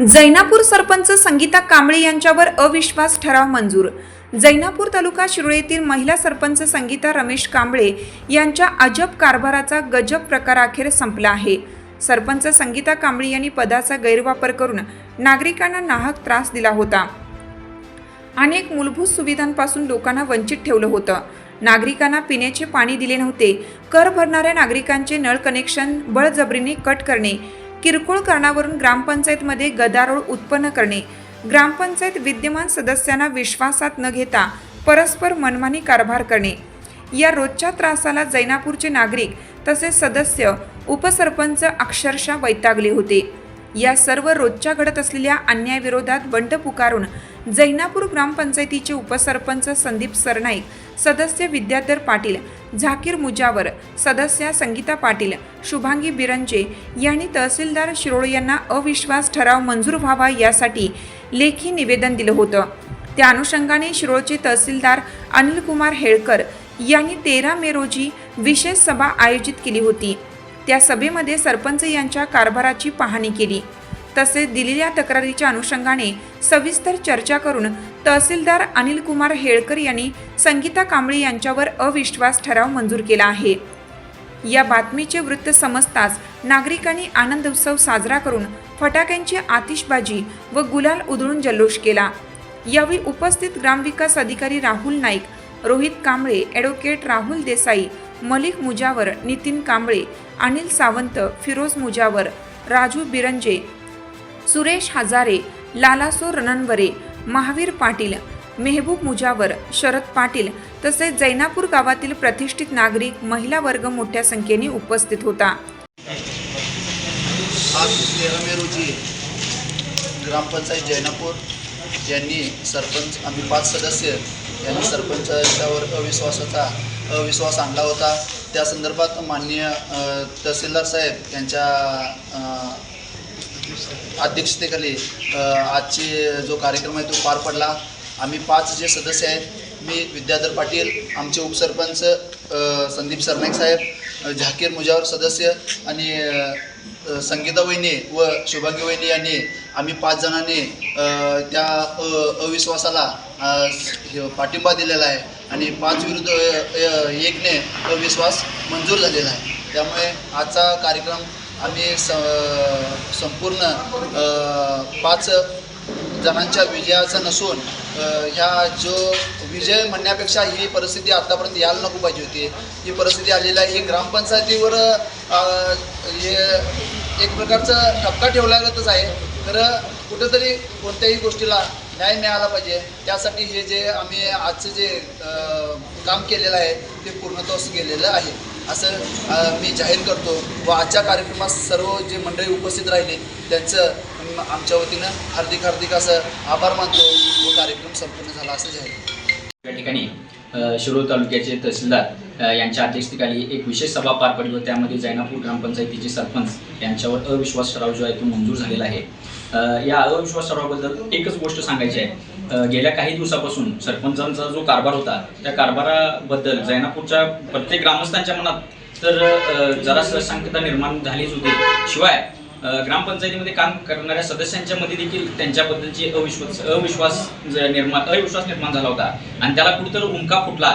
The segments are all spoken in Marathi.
जैनापूर सरपंच संगीता कांबळे यांच्यावर अविश्वास ठराव मंजूर. जैनापूर तालुका शिरोळ येथील महिला सरपंच संगीता रमेश कांबळे यांच्या अजब कारभाराचा गजब प्रकार अखेर संपला आहे. सरपंच संगीता कांबळे यांनी पदाचा गैरवापर करून नागरिकांना नाहक त्रास दिला होता. अनेक मूलभूत सुविधांपासून लोकांना वंचित ठेवलं होतं. नागरिकांना पिण्याचे पाणी दिले नव्हते. कर भरणाऱ्या नागरिकांचे नळ कनेक्शन बळजबरीने कट करणे किरकोळ कारणावरून ग्रामपंचायतमध्ये गदारोळ उत्पन्न करणे ग्रामपंचायत विद्यमान सदस्यांना विश्वासात न घेता परस्पर मनमानी कारभार करणे. या रोजच्या त्रासाला जैनापूरचे नागरिक तसेच सदस्य उपसरपंच अक्षरशः वैतागले होते. या सर्व रोजच्या घडत असलेल्या अन्यायाविरोधात बंड पुकारून जैनापूर ग्रामपंचायतीचे उपसरपंच संदीप सरनाईक सदस्य विद्याधर पाटील झाकीर मुजावर सदस्या संगीता पाटील शुभांगी बिरंजे यांनी तहसीलदार शिरोळ यांना अविश्वास ठराव मंजूर व्हावा यासाठी लेखी निवेदन दिलं होतं. त्या अनुषंगाने शिरोळचे तहसीलदार अनिल कुमार हेळकर यांनी तेरा मे रोजी विशेष सभा आयोजित केली होती. त्या सभेमध्ये सरपंच यांच्या कारभाराची पाहणी केली. तसेच दिलेल्या तक्रारीच्या अनुषंगाने सविस्तर चर्चा करून तहसीलदार अनिल कुमार हेळकर यांनी संगीता कांबळे यांच्यावर अविश्वास ठराव मंजूर केला आहे. या बातमीचे वृत्त समजताच नागरिकांनी आनंद उत्सव साजरा करून फटाक्यांची आतिषबाजी व गुलाल उधळून जल्लोष केला. यावेळी उपस्थित ग्रामविकास अधिकारी राहुल नाईक रोहित कांबळे ॲडव्होकेट राहुल देसाई मलिक मुजावर नितीन कांबळे अनिल सावंत फिरोज मुजावर राजू बिरंजे सुरेश हजारे लालासो रणनवरे महावीर पाटील मेहबूब मुजावर शरद पाटील तसेच जैनापूर गावातील प्रतिष्ठित नागरिक महिला वर्ग मोठ्या संख्येने उपस्थित होता. आज तेरा मे रोजी ग्रामपंचायत जैनापूर यांनी सरपंच आम्ही पाच सदस्य यांनी सरपंचाच्यावर अविश्वासाचा अविश्वास आणला होता. त्या संदर्भात माननीय तहसीलदार साहेब यांच्या अध्यक्षतेखाली आजची जो कार्यक्रम आहे तो पार पडला. आम्ही पाच जे सदस्य आहेत मी विद्याधर पाटील आमचे उपसरपंच संदीप सरनाईक साहेब झाकीर मुजावर सदस्य आणि संगीता वहिनी व शुभांगी वहिनी यांनी आम्ही पाच जणांनी त्या अविश्वासाला पाठिंबा दिलेला आहे आणि पाच विरुद्ध एकने अविश्वास मंजूर झालेला आहे. त्यामुळे आजचा कार्यक्रम आम्ही स संपूर्ण पाच जणांच्या विजयाचा नसून ह्या जो विजय म्हणण्यापेक्षा ही परिस्थिती आत्तापर्यंत यायला नको पाहिजे होती. ही परिस्थिती आलेली आहे. ही ग्रामपंचायतीवर हे एक प्रकारचा ठपका ठेवल्यागतच आहे. खरं कुठंतरी कोणत्याही गोष्टीला न्याय मिळाला पाहिजे. त्यासाठी हे जे आम्ही आजचं जे काम केलेलं आहे ते पूर्णत्वास गेलेलं आहे. असं मी जाहीर करतो. व आजच्या कार्यक्रमात सर्व जे मंडळी उपस्थित राहिले त्यांचं आमच्या वतीनं हार्दिक हार्दिक असं आभार मानतो. व कार्यक्रम संपूर्ण झाला असं जाहीर या ठिकाणी शिरोळ तालुक्याचे तहसीलदार यांच्या अध्यक्षतेखाली एक विशेष सभा पार पडली व त्यामध्ये जैनापूर ग्रामपंचायतीचे सरपंच यांच्यावर अविश्वास ठराव जो आहे तो मंजूर झालेला आहे. या अविश्वास ठरावाबद्दल एकच गोष्ट सांगायची आहे. गेल्या काही दिवसापासून सरपंचांचा जो कारभार होता त्या कारभाराबद्दल जैनापूरच्या प्रत्येक ग्रामस्थांच्या मनात तर जरा जरासं शंकता निर्माण झालीच होती. शिवाय ग्रामपंचायतीमध्ये काम करणाऱ्या सदस्यांच्या मध्ये देखील त्यांच्याबद्दलची अविश्वास अविश्वास निर्माण अविश्वास निर्माण झाला होता. आणि त्याला कुठेतरी उमका फुटला.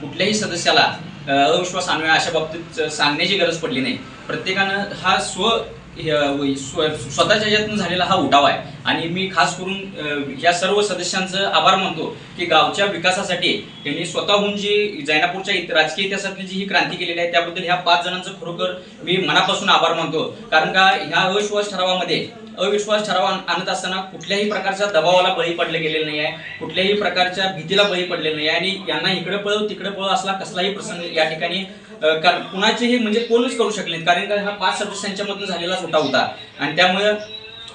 कुठल्याही सदस्याला अविश्वास आणूया अशा बाबतीत सांगण्याची गरज पडली नाही. प्रत्येकानं हा स्व- स्वतःच्या यातून झालेला हा उठाव आहे. आणि मी खास करून या सर्व सदस्यांचं आभार मानतो की गावच्या विकासासाठी त्यांनी स्वतःहून जी जैनापूरच्या राजकीय इतिहासातली जी ही क्रांती केलेली आहे त्याबद्दल ह्या पाच जणांचं खरोखर मी मनापासून आभार मानतो. कारण का ह्या अविश्वास ठरावामध्ये अविश्वास ठराव आणत असताना कुठल्याही प्रकारच्या दबावाला बळी पडले गेलेले नाही आहे कुठल्याही प्रकारच्या भीतीला बळी पडले नाही आहे. आणि यांना इकडे पळव तिकडे पळव असला कसलाही प्रसंग या ठिकाणी कारण कर- कुणाचेही म्हणजे कोणच करू शकले कारण का हा पाच सदस्यांच्या मधून झालेला उठाव होता. आणि त्यामुळे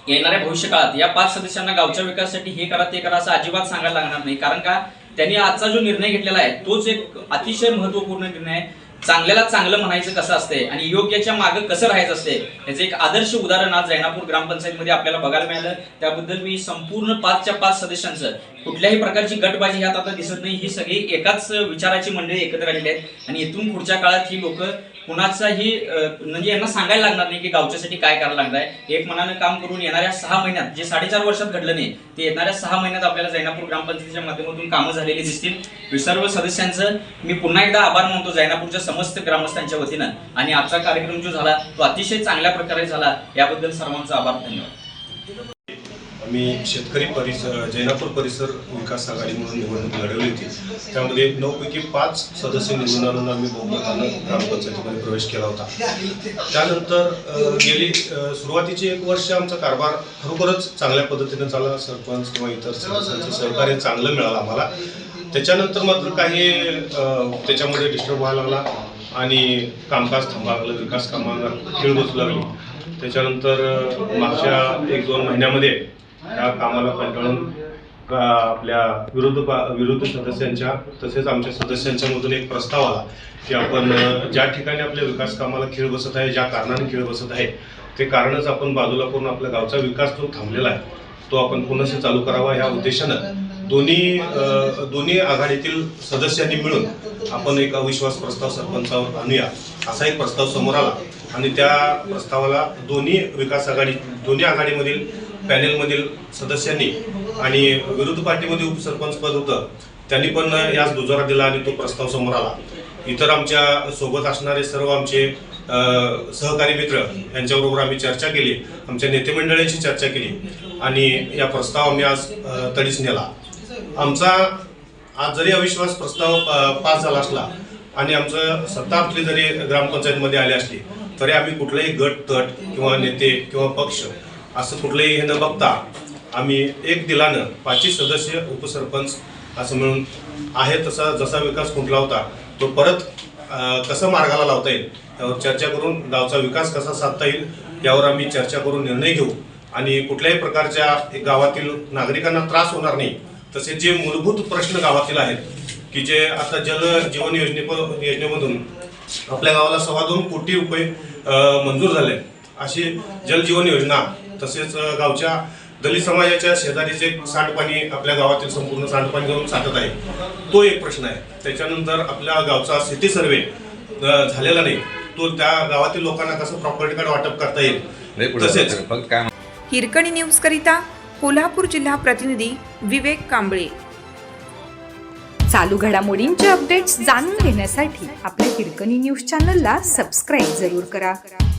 येणाऱ्या भविष्यकाळात या पाच सदस्यांना गावच्या विकासासाठी हे करा ते करा असं अजिबात सांगायला लागणार नाही. कारण का त्यांनी आजचा जो निर्णय घेतलेला आहे तोच एक अतिशय महत्त्वपूर्ण निर्णय आहे. चांगल्याला चांगलं म्हणायचं कसं असते आणि योग्याच्या मागे कसं राहायचं असते याचं एक आदर्श उदाहरण आज जैनापूर ग्रामपंचायतमध्ये आपल्याला बघायला मिळालं. त्याबद्दल मी संपूर्ण पाचच्या पाच सदस्यांचं कुठल्याही प्रकारची गटबाजी ह्यात आता दिसत नाही. ही सगळी एकाच विचाराची मंडळी एकत्र आलेली आहेत. आणि इथून पुढच्या काळात ही लोक कुणाचाही म्हणजे यांना सांगायला लागणार नाही की गावच्यासाठी काय करायला लागणार आहे एक मनानं काम करून येणाऱ्या सहा महिन्यात जे साडेचार वर्षात घडलं नाही ते येणाऱ्या सहा महिन्यात आपल्याला जैनापूर ग्रामपंचायतीच्या माध्यमातून कामं झालेली दिसतील. सर्व सदस्यांचं मी पुन्हा एकदा आभार मानतो जैनापूरच्या समस्त ग्रामस्थांच्या वतीनं. आणि आजचा कार्यक्रम जो झाला तो अतिशय चांगल्या प्रकारे झाला. याबद्दल सर्वांचा आभार धन्यवाद. मी शेतकरी परिसर जैनापूर परिसर विकास आघाडी म्हणून निवडणूक लढवली होती. त्यामध्ये नऊपैकी पाच सदस्य निवडून आणून आम्ही बहुमतानं ग्रामपंचायतीमध्ये प्रवेश केला होता. त्यानंतर गेली सुरुवातीचे एक वर्ष आमचा कारभार खरोखरच चांगल्या पद्धतीने चालला सरपंच किंवा इतर सदस्यांचं सहकार्य चांगलं मिळालं आम्हाला. त्याच्यानंतर मात्र काही त्याच्यामध्ये डिस्टर्ब व्हायला लागला आणि कामकाज थांबावं लागलं विकास कामांना खेळ बसू लागली. त्याच्यानंतर मागच्या एक दोन महिन्यामध्ये या कामाला कंटाळून का आपल्या विरोध पा- सदस्यांच्या तसेच आमच्या सदस्यांच्या मधून एक प्रस्ताव आला की आपण ज्या ठिकाणी आपल्या विकास कामाला खेळ बसत आहे ज्या कारणाने खेळ बसत आहे ते कारणच आपण बाजूला करून आपल्या गावचा विकास जो थांबलेला आहे तो आपण पुनश्च चालू करावा या उद्देशानं दोन्ही दोन्ही आघाडीतील सदस्यांनी मिळून आपण एक अविश्वास प्रस्ताव सरपंचावर आणूया असा एक प्रस्ताव समोर आला. आणि त्या प्रस्तावाला दोन्ही विकास आघाडी दोन्ही आघाडीमधील पॅनेलमधील सदस्यांनी आणि विरोधी पार्टीमध्ये उपसरपंच पद होतं त्यांनी पण याच दुजोरा दिला आणि तो प्रस्ताव समोर आला. इतर आमच्यासोबत असणारे सर्व आमचे सहकारी मित्र यांच्याबरोबर आम्ही चर्चा केली आमच्या नेतेमंडळीची चर्चा केली आणि या प्रस्ताव आम्ही आज तडीस नेला. आमचा आज जरी अविश्वास प्रस्ताव पास झाला असला आणि आमचं सत्ता आपली जरी ग्रामपंचायतमध्ये आली असली तरी आम्ही कुठलाही गट तट किंवा नेते किंवा पक्ष असं कुठलंही हे न बघता आम्ही एक दिलानं पाचही सदस्य उपसरपंच असं मिळून आहे तसा जसा विकास कुठला होता तो परत कसं मार्गाला लावता येईल यावर चर्चा करून गावचा विकास कसा साधता येईल यावर आम्ही चर्चा करून निर्णय घेऊ. आणि कुठल्याही प्रकारच्या गावातील नागरिकांना त्रास होणार नाही तसे जे मूलभूत प्रश्न गावातील आहेत की जे आता जल जीवन योजने योजनेमधून आपल्या गावाला सव्वा दोन कोटी रुपये मंजूर झाले अशी जल जीवन योजना तसेच गावच्या दलित समाजाच्या शेजारीचे सांडपाणी आपल्या गावातील संपूर्ण सांडपाणी जाऊन साठत आहे. तो एक प्रश्न आहे. त्याच्यानंतर आपल्या गावचा सिटी सर्वे झालेला नाही. तो त्या गावातील लोकांना कसं प्रॉपर्टी कार्ड वाटप करता येईल? तसेच हिरकणी न्यूजकरिता कोल्हापूर जिल्हा प्रतिनिधी विवेक कांबळे. चालू घडामोडींचे अपडेट्स जाणून घेण्यासाठी आपल्या हिरकणी न्यूज चॅनलला सबस्क्राईब जरूर करा.